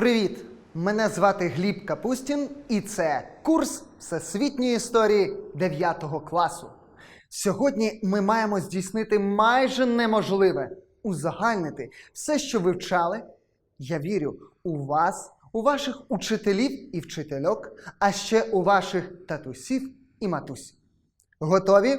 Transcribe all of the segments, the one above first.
Привіт! Мене звати Гліб Капустін, і це курс всесвітньої історії 9 класу. Сьогодні ми маємо здійснити майже неможливе узагальнити все, що ви вчали. Я вірю у вас, у ваших учителів і вчительок, а ще у ваших татусів і матусь. Готові?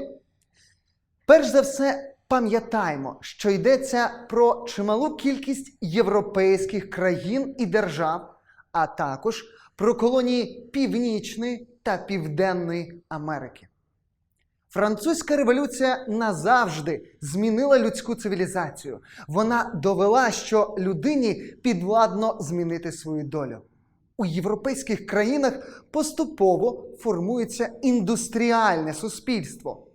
Перш за все, пам'ятаймо, що йдеться про чималу кількість європейських країн і держав, а також про колонії Північної та Південної Америки. Французька революція назавжди змінила людську цивілізацію. Вона довела, що людині підвладно змінити свою долю. У європейських країнах поступово формується індустріальне суспільство.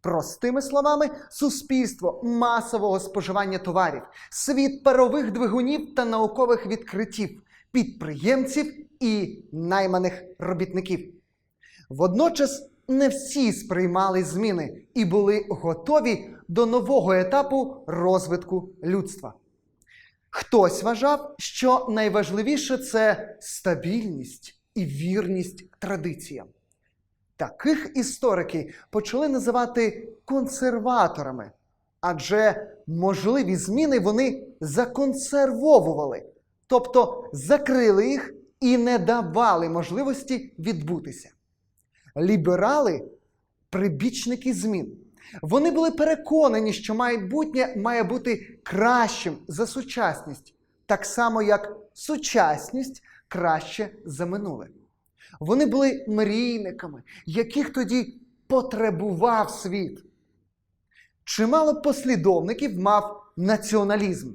Простими словами, суспільство масового споживання товарів, світ парових двигунів та наукових відкриттів, підприємців і найманих робітників. Водночас не всі сприймали зміни і були готові до нового етапу розвитку людства. Хтось вважав, що найважливіше це стабільність і вірність традиціям. Таких історики почали називати консерваторами, адже можливі зміни вони законсервовували, тобто закрили їх і не давали можливості відбутися. Ліберали прибічники змін. Вони були переконані, що майбутнє має бути кращим за сучасність, так само як сучасність краще за минуле. Вони були мрійниками, яких тоді потребував світ. Чимало послідовників мав націоналізм.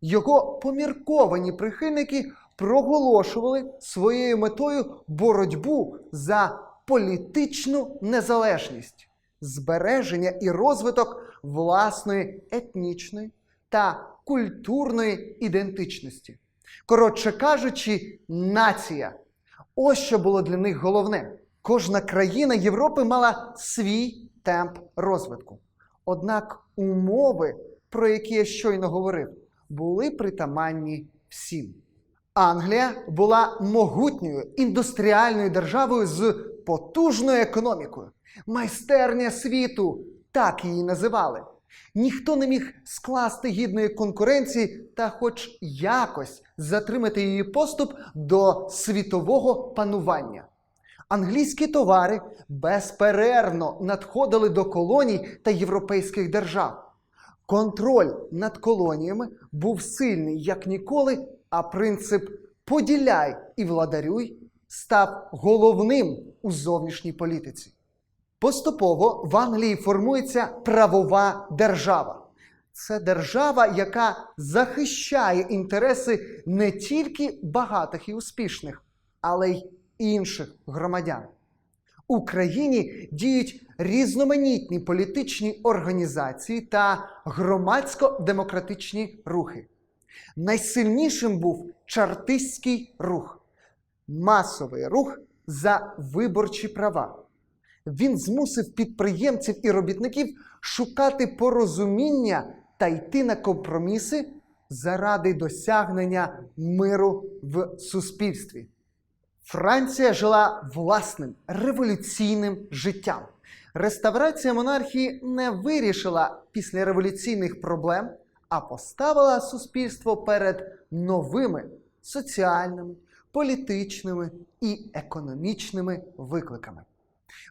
Його помірковані прихильники проголошували своєю метою боротьбу за політичну незалежність, збереження і розвиток власної етнічної та культурної ідентичності. Коротше кажучи, нація. Ось що було для них головне. Кожна країна Європи мала свій темп розвитку. Однак умови, про які я щойно говорив, були притаманні всім. Англія була могутньою індустріальною державою з потужною економікою. Майстерня світу, так її називали. Ніхто не міг скласти гідної конкуренції та хоч якось затримати її поступ до світового панування. Англійські товари безперервно надходили до колоній та європейських держав. Контроль над колоніями був сильний як ніколи, а принцип поділяй і владарюй став головним у зовнішній політиці. Поступово в Англії формується правова держава. Це держава, яка захищає інтереси не тільки багатих і успішних, але й інших громадян. У країні діють різноманітні політичні організації та громадсько-демократичні рухи. Найсильнішим був чартистський рух, масовий рух за виборчі права. Він змусив підприємців і робітників шукати порозуміння та йти на компроміси заради досягнення миру в суспільстві. Франція жила власним революційним життям. Реставрація монархії не вирішила післяреволюційних проблем, а поставила суспільство перед новими соціальними, політичними і економічними викликами.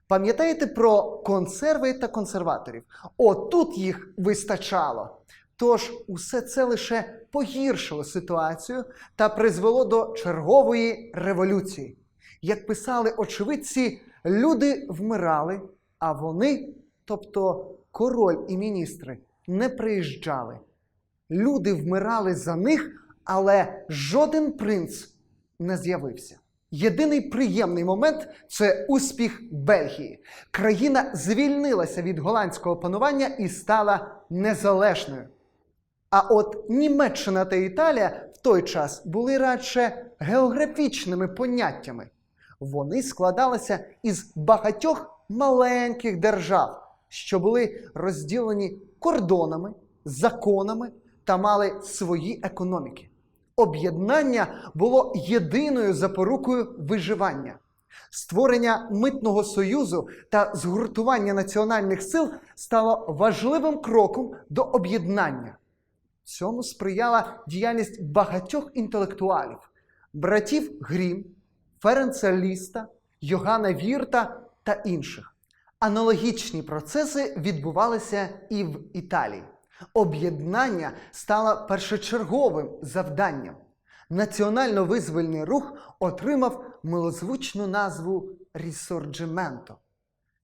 Пам'ятаєте про консерви та консерваторів? Отут їх вистачало. Тож усе це лише погіршило ситуацію та призвело до чергової революції. Як писали очевидці, люди вмирали, а вони, тобто король і міністри, не приїжджали. Люди вмирали за них, але жоден принц не з'явився. Єдиний приємний момент це успіх Бельгії. Країна звільнилася від голландського панування і стала незалежною. А от Німеччина та Італія в той час були радше географічними поняттями. Вони складалися із багатьох маленьких держав, що були розділені кордонами, законами та мали свої економіки. Об'єднання було єдиною запорукою виживання. Створення митного союзу та згуртування національних сил стало важливим кроком до об'єднання. Цьому сприяла діяльність багатьох інтелектуалів: братів Грім, Ференца Ліста, Йогана Вірта та інших. Аналогічні процеси відбувалися і в Італії. Об'єднання стало першочерговим завданням. Національно-визвольний рух отримав милозвучну назву Рісорджименто.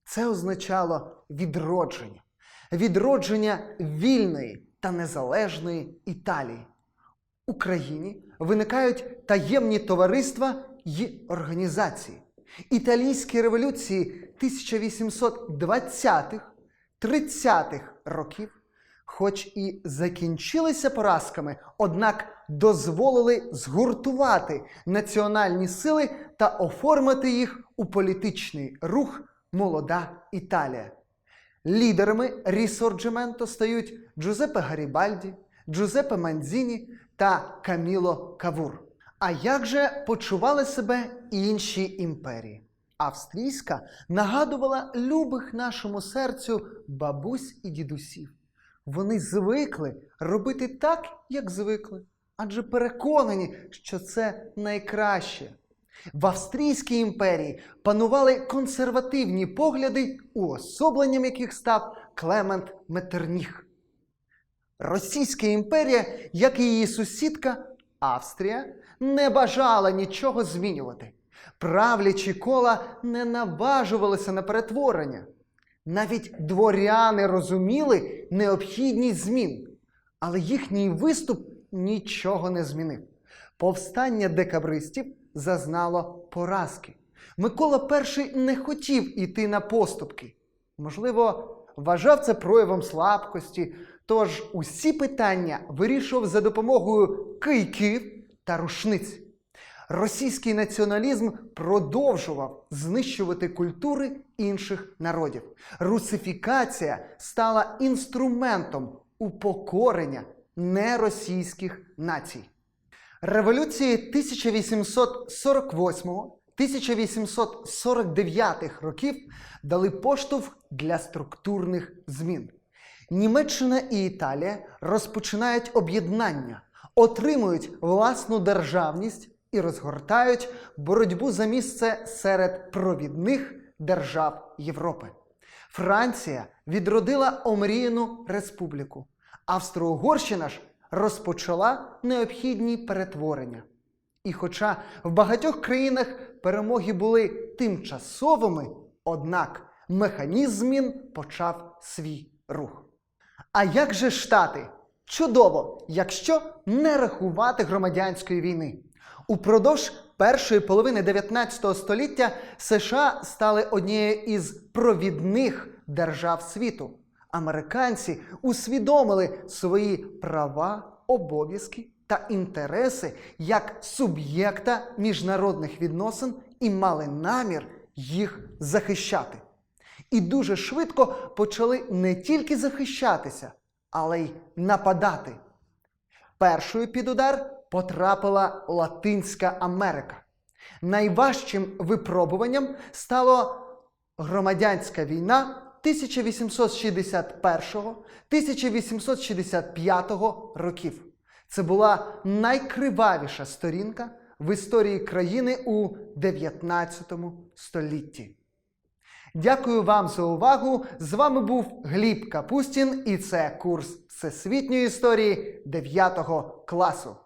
Це означало відродження, відродження вільної та незалежної Італії. Україні виникають таємні товариства й організації. Італійські революції 1820-х, 30-х років, хоч і закінчилися поразками, однак дозволили згуртувати національні сили та оформити їх у політичний рух Молода Італія. Лідерами Рісорджименто стають Джузеппе Гарібальді, Джузеппе Манзіні та Каміло Кавур. А як же почували себе інші імперії? Австрійська нагадувала любих нашому серцю бабусь і дідусів. Вони звикли робити так, як звикли, адже переконані, що це найкраще. В Австрійській імперії панували консервативні погляди, уособленням яких став Клемент Метерніх. Російська імперія, як і її сусідка Австрія, не бажала нічого змінювати. Правлячі кола не наважувалися на перетворення. Навіть дворяни розуміли необхідність змін, але їхній виступ нічого не змінив. Повстання декабристів зазнало поразки. Микола І не хотів іти на поступки. Можливо, вважав це проявом слабкості, тож усі питання вирішував за допомогою кийків та рушниць. Російський націоналізм продовжував знищувати культури інших народів. Русифікація стала інструментом упокорення неросійських націй. Революції 1848-1849 років дали поштовх для структурних змін. Німеччина і Італія розпочинають об'єднання, отримують власну державність і розгортають боротьбу за місце серед провідних держав Європи. Франція відродила омріяну республіку. Австро-Угорщина ж розпочала необхідні перетворення. І хоча в багатьох країнах перемоги були тимчасовими, однак механізм змін почав свій рух. А як же Штати? Чудово, якщо не рахувати громадянської війни. Упродовж першої половини 19 століття США стали однією із провідних держав світу. Американці усвідомили свої права, обов'язки та інтереси як суб'єкта міжнародних відносин і мали намір їх захищати. І дуже швидко почали не тільки захищатися, але й нападати. Першою під удар потрапила Латинська Америка. Найважчим випробуванням стало громадянська війна 1861-1865 років. Це була найкривавіша сторінка в історії країни у 19 столітті. Дякую вам за увагу. З вами був Гліб Капустін, і це курс всесвітньої історії 9 класу.